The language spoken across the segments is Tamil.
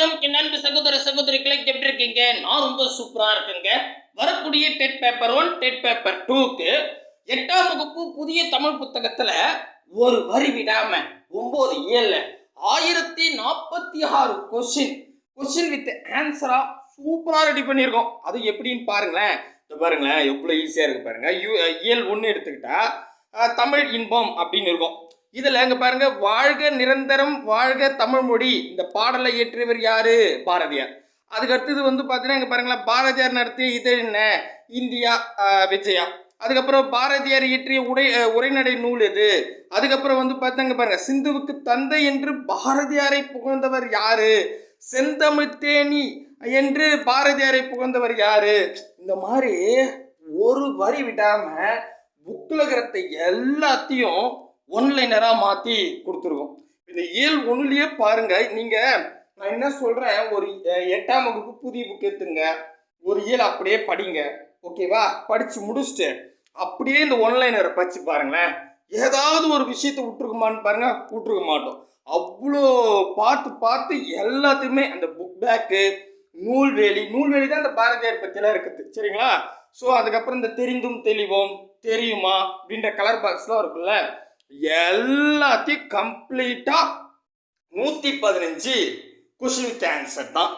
வணக்கம் என் சகோதர சகோதரிகளை எப்படி இருக்கீங்க? நான் ரொம்ப சூப்பராக இருக்கேங்க. வரக்கூடிய TET paper one TET paper டூக்கு எட்டாம் வகுப்பு புதிய தமிழ் புத்தகத்தில் ஒரு வரி விடாம ஒன்பது ஏழு ஆயிரத்தி நாற்பத்தி ஆறு கொஸ்டின் கொஸ்டின் வித் ஆன்சரா சூப்பராக ரெடி பண்ணியிருக்கோம். அது எப்படின்னு பாருங்களேன். பாருங்களேன் எவ்வளோ ஈஸியாக இருக்கு பாருங்க. யூ இயல் ஒன்று எடுத்துக்கிட்டா தமிழ் இன்பம் அப்படின்னு இருக்கும். இதில் அங்கே பாருங்க வாழ்க நிரந்தரம் வாழ்க தமிழ் மொழி இந்த பாடலை இயற்றியவர் யாரு? பாரதியார். அதுக்கு அடுத்தது வந்து பார்த்தீங்கன்னா இங்கே பாருங்களேன் பாரதியார் நடத்திய இதழ் என்ன? இந்தியா விஜயா. அதுக்கப்புறம் பாரதியார் இயற்றிய உடை உரைநடை நூல் எது? அதுக்கப்புறம் வந்து பார்த்தாங்க பாருங்க சிந்துவுக்கு தந்தை என்று பாரதியாரை புகழ்ந்தவர் யாரு? செந்தமிழ்தேனி என்று பாரதியாரை புகழ்ந்தவர் யாரு? இந்த மாதிரி ஒரு வரி விடாம புக்கில் எல்லாத்தையும் ஒன்லைனராக மாற்றி கொடுத்துருக்கோம் இந்த இயல் ஒன்றுலேயே பாருங்கள் நீங்கள் நான் என்ன சொல்கிறேன் ஒரு எட்டாம் வகுப்பு புதிய புக் எடுத்துங்க ஒரு இயல் அப்படியே படிங்க ஓகேவா படித்து முடிச்சுட்டு அப்படியே இந்த ஒன்லைனரை படிச்சு பாருங்களேன். ஏதாவது ஒரு விஷயத்தை விட்டுருக்குமான்னு பாருங்க விட்டுருக்க மாட்டோம். அவ்வளோ பார்த்து பார்த்து எல்லாத்தையுமே அந்த புக் பேக்கு நூல்வேலி நூல்வேலி தான் இந்த பாரதியார் பற்றிலாம் இருக்குது சரிங்களா? ஸோ அதுக்கப்புறம் இந்த தெரிந்தும் தெளிவோம் தெரியுமா? அப்படின்ற கலர் பாக்ஸ்லாம் இருக்குல்ல எல்லாத்தையும் கம்ப்ளீட்டாக நூற்றி பதினஞ்சு கொஷின் வித் ஆன்சர் தான்.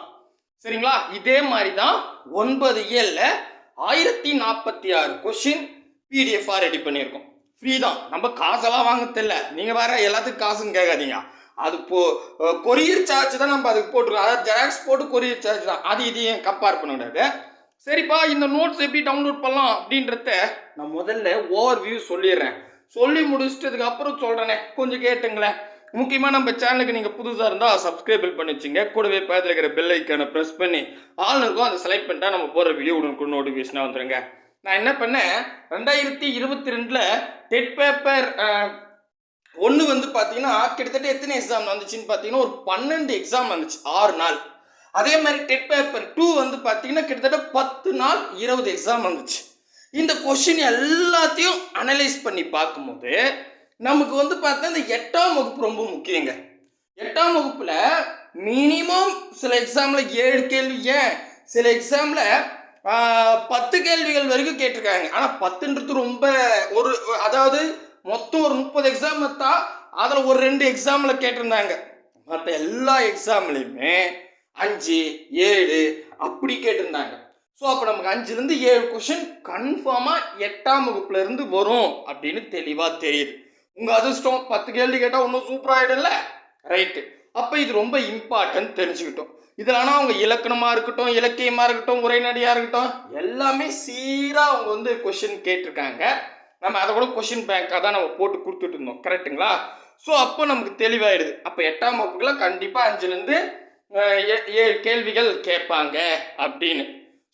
சரிங்களா? இதே மாதிரி தான் ஒன்பது ஏழில் ஆயிரத்தி நாற்பத்தி ஆறு கொஷின் பிடிஎஃபாக ரெடி பண்ணியிருக்கோம். ஃப்ரீ தான். நம்ம காசெல்லாம் வாங்க தெரியல. நீங்கள் வேற எல்லாத்துக்கும் காசுன்னு கேட்காதீங்க. அது போ கொரியர் சார்ஜ் தான் நம்ம அதுக்கு போட்டுருக்கோம். அதாவது ஜெராக்ஸ் போட்டு கொரியர் சார்ஜ் தான். அது இதையும் கம்பேர் பண்ண முடியாது சரிப்பா இந்த நோட்ஸ் எப்படி டவுன்லோட் பண்ணலாம் அப்படின்றத நான் முதல்ல ஓவர் வியூ சொல்லிடுறேன். சொல்லி முடிச்சிட்டதுக்கு அப்புறம் சொல்கிறேனே கொஞ்சம் கேட்டுங்களேன். முக்கியமாக நம்ம சேனலுக்கு நீங்கள் புதுசாக இருந்தால் சப்ஸ்கிரைபில் பண்ணி வச்சுங்க. கூடவே பக்கத்தில் இருக்கிற பெல் ஐக்கானை ப்ரெஸ் பண்ணி ஆளுக்கும் இருக்கும் அதை செலக்ட் பண்ணிட்டா நம்ம போகிற வீடியோ உடனுக்கு நோட்டிஃபிகேஷனாக வந்துடுங்க நான் என்ன பண்ணேன்? ரெண்டாயிரத்தி இருபத்தி ரெண்டில் டெட் பேப்பர் ஒன்று வந்து பார்த்தீங்கன்னா கிட்டத்தட்ட எத்தனை எக்ஸாம் வந்துச்சுன்னு பார்த்தீங்கன்னா ஒரு பன்னெண்டு எக்ஸாம் வந்துச்சு ஆறு நாள். அதே மாதிரி டெட் பேப்பர் டூ வந்து பார்த்தீங்கன்னா கிட்டத்தட்ட பத்து நாள் இருபது எக்ஸாம் வந்துச்சு இந்த கொஷின் எல்லாத்தையும் அனலைஸ் பண்ணி பார்க்கும்போது நமக்கு வந்து பார்த்தா இந்த எட்டாம் வகுப்பு ரொம்ப முக்கியங்க. எட்டாம் வகுப்பில் மினிமம் சில எக்ஸாமில் ஏழு கேள்வி ஏன்? சில எக்ஸாமில் பத்து கேள்விகள் வரைக்கும் கேட்டிருக்காங்க. ஆனால் பத்துன்றது ரொம்ப ஒரு அதாவது மொத்தம் ஒரு முப்பது எக்ஸாம் எடுத்தா அதில் ஒரு ரெண்டு எக்ஸாமில் கேட்டிருந்தாங்க. மற்ற எல்லா எக்ஸாம்லேயுமே அஞ்சு ஏழு அப்படி கேட்டிருந்தாங்க. ஸோ அப்போ நமக்கு அஞ்சுலேருந்து ஏழு கொஷின் கன்ஃபார்மாக எட்டாம் வகுப்புலேருந்து வரும் அப்படின்னு தெளிவாக தெரியுது. உங்கள் அதிர்ஷ்டம் பத்து கேள்வி கேட்டால் ஒன்றும் சூப்பராகிடும்ல ரைட்டு அப்போ இது ரொம்ப இம்பார்ட்டன்ட் தெரிஞ்சுக்கிட்டோம். இதில் ஆனால் அவங்க இலக்கணமாக இருக்கட்டும் இலக்கியமாக இருக்கட்டும் உரைநடையாக இருக்கட்டும் எல்லாமே சீராக அவங்க வந்து கொஷின் கேட்டிருக்காங்க. நம்ம அதை கூட கொஷின் பேங்காக தான் நம்ம போட்டு கொடுத்துட்டு இருந்தோம். கரெக்ட்டுங்களா ஸோ அப்போ நமக்கு தெளிவாயிடுது. அப்போ எட்டாம் வகுப்புக்குலாம் கண்டிப்பாக அஞ்சுலேருந்து ஏ- ஏழு கேள்விகள் கேட்பாங்க அப்படின்னு.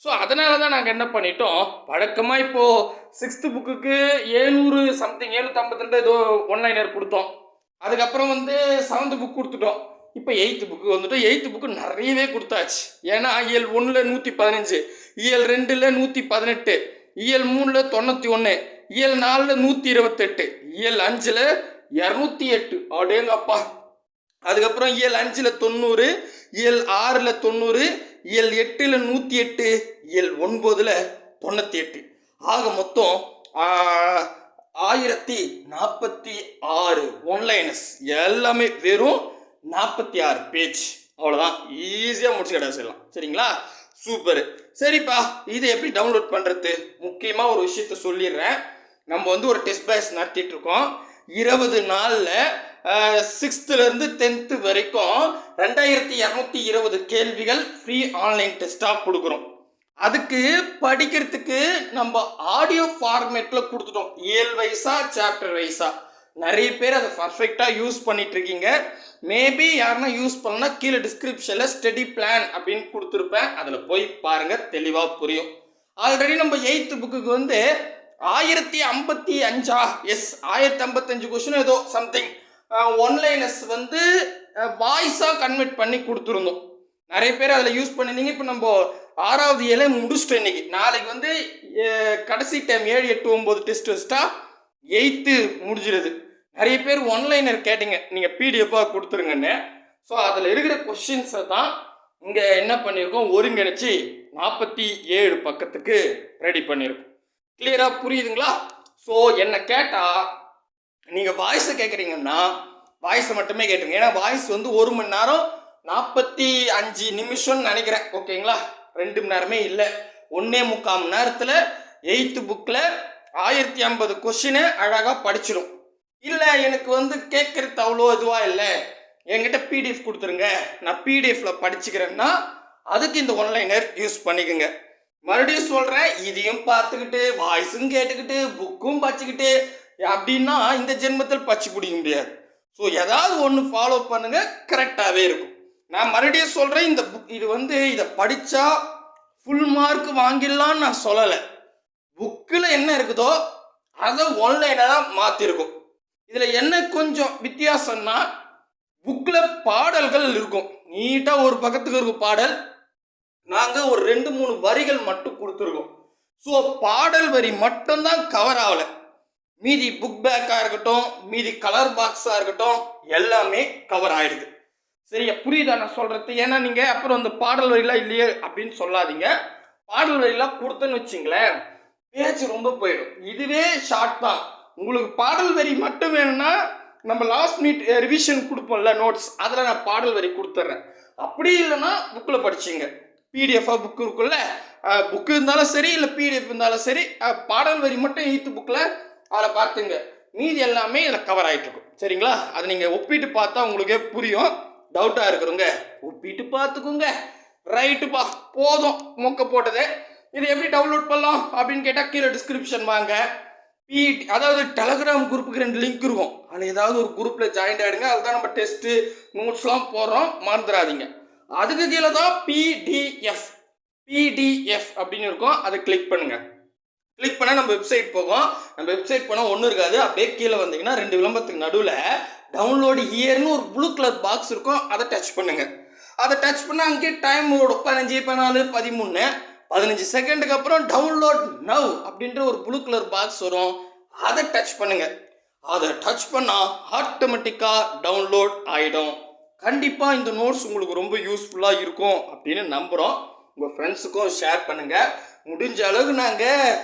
ஸோ அதனால தான் நாங்கள் என்ன பண்ணிட்டோம்? வழக்கமாக இப்போது சிக்ஸ்த்து புக்குக்கு ஏழ்நூறு சம்திங் ஏழ்நூற்றி ரெண்டு ஏதோ ஒன்லைனர் கொடுத்தோம். அதுக்கப்புறம் வந்து செவன்த் புக் கொடுத்துட்டோம். இப்போ எயித்து புக்கு வந்துட்டு எயித்து புக்கு நிறையவே கொடுத்தாச்சு. ஏன்னா இயல் ஒன்றில் நூற்றி பதினஞ்சு இயல் ரெண்டில் நூற்றி பதினெட்டு இயல் மூணில் தொண்ணூற்றி ஒன்று இயல் நாலில் நூற்றி இருபத்தெட்டு இயல் அஞ்சில் இரநூத்தி எட்டு அப்படியேங்கப்பா அதுக்கப்புறம் இயல் அஞ்சில் தொண்ணூறு இயல் ஆறில் தொண்ணூறு இயல் எட்டில் நூற்றி எட்டு இயல் ஒன்பதில் தொண்ணூற்றி எட்டு ஆக மொத்தம் ஆயிரத்தி நாற்பத்தி ஆறு ஒன்லைனஸ் எல்லாமே வெறும் நாற்பத்தி ஆறு பேஜ் அவ்வளோதான் ஈஸியாக முடிச்சு கிடச்சிடலாம் சரிங்களா? சூப்பர் சரிப்பா. இதை எப்படி டவுன்லோட் பண்ணுறது முக்கியமாக ஒரு விஷயத்த சொல்லிடுறேன். நம்ம வந்து ஒரு டெஸ்ட் பேஸ் நடத்திட்டு இருக்கோம். இருபது நாளில் சிக்ஸ்த்துலேருந்து டென்த்து வரைக்கும் ரெண்டாயிரத்தி இரநூத்தி இருபது கேள்விகள் ஃப்ரீ ஆன்லைன் டெஸ்ட்டாக கொடுக்குறோம். அதுக்கு படிக்கிறதுக்கு நம்ம ஆடியோ ஃபார்மேட்டில் கொடுத்துட்டோம். ஏழு வயசா சாப்டர் வைஸா நிறைய பேர் அதை பர்ஃபெக்டாக யூஸ் பண்ணிட்டு இருக்கீங்க மேபி யாருன்னா யூஸ் பண்ணால் கீழே டிஸ்கிரிப்ஷனில் ஸ்டடி பிளான் அப்படின்னு கொடுத்துருப்பேன். அதில் போய் பாருங்கள் தெளிவாக புரியும். ஆல்ரெடி நம்ம எயித்து புக்குக்கு வந்து ஆயிரத்தி ஐம்பத்தி அஞ்சா? எஸ் ஆயிரத்தி ஐம்பத்தஞ்சு கொஷின் ஏதோ சம்திங் ஒன்லைனஸ் வந்து வாய்ஸாக கன்வெர்ட் பண்ணி கொடுத்துருந்தோம். நிறைய பேர் அதில் யூஸ் பண்ணிருந்தீங்க இப்போ நம்ம ஆறாவது ஏழை முடிச்சிட்டோம் இன்னைக்கு. நாளைக்கு வந்து கடைசி டைம் ஏழு எட்டு ஒம்பது டெஸ்ட் வச்சுட்டா எயித்து முடிஞ்சிருது. நிறைய பேர் ஒன்லைனர் கேட்டீங்க. நீங்கள் பிடிஎஃபாக கொடுத்துருங்கன்னு. ஸோ அதில் இருக்கிற கொஷின்ஸை தான் இங்கே என்ன பண்ணியிருக்கோம்? ஒருங்கிணைச்சி நாற்பத்தி ஏழு பக்கத்துக்கு ரெடி பண்ணியிருக்கோம். கிளியராக புரியுதுங்களா? ஸோ என்னை கேட்டால் நீங்கள் வாய்ஸை கேட்குறீங்கன்னா வாய்ஸை மட்டுமே கேட்டுங்க. ஏன்னா வாய்ஸ் வந்து ஒரு மணி நேரம் நாற்பத்தி அஞ்சு நிமிஷம்னு நினைக்கிறேன். ஓகேங்களா? ரெண்டு மணி நேரமே இல்லை. ஒன்றே முக்கால் மணி நேரத்தில் எயித்து புக்கில் ஆயிரத்தி ஐம்பது கொஷினை அழகாக படிச்சிடும் இல்லை எனக்கு வந்து கேட்குறது அவ்வளோ இதுவாக இல்லை. என்கிட்ட பிடிஎஃப் கொடுத்துருங்க. நான் பிடிஎஃப்பில் படிச்சுக்கிறேன்னா அதுக்கு இந்த ஒன்லைனர் யூஸ் பண்ணிக்கோங்க. மறுபடியும் சொல்கிறேன் இதையும் பார்த்துக்கிட்டு வாய்ஸும் கேட்டுக்கிட்டு புக்கும் படிச்சுக்கிட்டு அப்படின்னா இந்த ஜென்மத்தில் பச்சு பிடிக்க முடியாது. ஸோ ஏதாவது ஒன்று ஃபாலோ பண்ணுங்க கரெக்டாகவே இருக்கும். நான் மறுபடியும் சொல்கிறேன் இந்த புக் இது வந்து இதை படித்தா ஃபுல் மார்க் வாங்கிடலான்னு நான் சொல்லலை. புக்கில் என்ன இருக்குதோ அதை ஒன்லைனாக தான் மாற்றிருக்கும் இதில் என்ன கொஞ்சம் வித்தியாசம்னா புக்கில் பாடல்கள் இருக்கும். நீட்டாக ஒரு பக்கத்துக்கு இருக்கும் பாடல். நாங்கள் ஒரு ரெண்டு மூணு வரிகள் மட்டும் கொடுத்துருக்கோம். ஸோ பாடல் வரி மட்டும்தான் கவர் ஆகலை. மீதி புக் பேக்காக இருக்கட்டும் மீதி கலர் பாக்ஸாக இருக்கட்டும் எல்லாமே கவர் ஆயிடுது. சரியா புரியுதா நான் சொல்கிறது ஏன்னா நீங்கள் அப்புறம் அந்த பாடல் வரிலாம் இல்லையே அப்படின்னு சொல்லாதீங்க. பாடல் வரிலாம் கொடுத்தேன்னு வச்சிங்களேன் பேச்சு ரொம்ப போயிடும். இதுவே ஷார்ட் தான். உங்களுக்கு பாடல் வரி மட்டும் வேணும்னா நம்ம லாஸ்ட் மினிட் ரிவிஷன் கொடுப்போம்ல நோட்ஸ் அதில் நான் பாடல் வரி கொடுத்துட்றேன் அப்படி இல்லைன்னா புக்கில் படிச்சிங்க. பிடிஎஃபாக புக்கு இருக்குல்ல புக்கு இருந்தாலும் சரி இல்லை பிடிஎஃப் இருந்தாலும் சரி பாடல் வரி மட்டும் எயித்து புக்கில் அதில் பார்த்துங்க. மீதி எல்லாமே இதில் கவர் ஆகிட்டு இருக்கும் சரிங்களா? அதை நீங்கள் ஒப்பிட்டு பார்த்தா உங்களுக்கே புரியும். டவுட்டாக இருக்கிறவங்க ஒப்பிட்டு பார்த்துக்குங்க. ரைட்டுப்பா போதும். மொக்க போட்டது. இது எப்படி டவுன்லோட் பண்ணலாம் அப்படின்னு கேட்டால் கீழே டிஸ்கிரிப்ஷன் வாங்க. பிடி அதாவது டெலகிராம் குரூப்புக்கு ரெண்டு லிங்க் இருக்கும். அதில் ஏதாவது ஒரு குரூப்பில் ஜாயின் ஆகிடுங்க அதுதான் நம்ம டெஸ்ட்டு நோட்ஸ்லாம் போடுறோம். மறந்துடாதீங்க அதுக்கு கீழே தான் பிடிஎஃப் பிடிஎஃப் அப்படின்னு இருக்கும். அதை கிளிக் பண்ணுங்கள் கிளிக் பண்ணால் நம்ம வெப்சைட் போகும். நம்ம வெப்சைட் போனால் ஒன்றும் இருக்காது. அப்படியே கீழே வந்தீங்கன்னா ரெண்டு விளம்பரத்துக்கு நடுவில் டவுன்லோடு இயர்னு ஒரு ப்ளூ கலர் பாக்ஸ் இருக்கும். அதை டச் பண்ணுங்கள் அதை டச் பண்ணால் அங்கேயே டைம் ஓடும். பதினஞ்சு பதினாலு பதிமூணு. பதினஞ்சு செகண்டுக்கு அப்புறம் டவுன்லோட் நவ் அப்படின்ற ஒரு ப்ளூ கலர் பாக்ஸ் வரும். அதை டச் பண்ணுங்கள் அதை டச் பண்ணால் ஆட்டோமேட்டிக்காக டவுன்லோட் ஆகிடும் கண்டிப்பாக இந்த நோட்ஸ் உங்களுக்கு ரொம்ப யூஸ்ஃபுல்லாக இருக்கும் அப்படின்னு நம்புகிறோம் உங்கள் ஃப்ரெண்ட்ஸுக்கும் ஷேர் பண்ணுங்கள் முடிஞ்ச அளவுக்கு நாங்கள்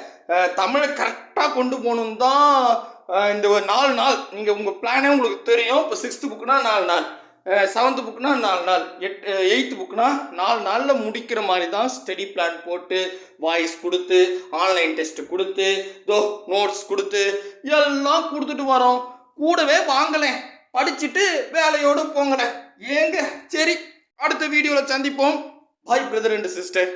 தமிழை கரெக்டாக கொண்டு போகணும் தான் இந்த ஒரு நாலு நாள். நீங்கள் உங்கள் பிளானே உங்களுக்கு தெரியும். இப்போ சிக்ஸ்த்து புக்குனா நாலு நாள். செவன்த்து புக்குனா நாலு நாள். எட் எயித்து புக்குனா நாலு நாளில் முடிக்கிற மாதிரி தான் ஸ்டடி பிளான் போட்டு வாய்ஸ் கொடுத்து ஆன்லைன் டெஸ்ட்டு கொடுத்து தோ நோட்ஸ் கொடுத்து எல்லாம் கொடுத்துட்டு வரோம். கூடவே வாங்கலேன் படிச்சுட்டு வேலையோடு போங்களேன் ஏங்க? சரி அடுத்த வீடியோவில் சந்திப்போம். பாய் பிரதர் அண்ட் சிஸ்டர்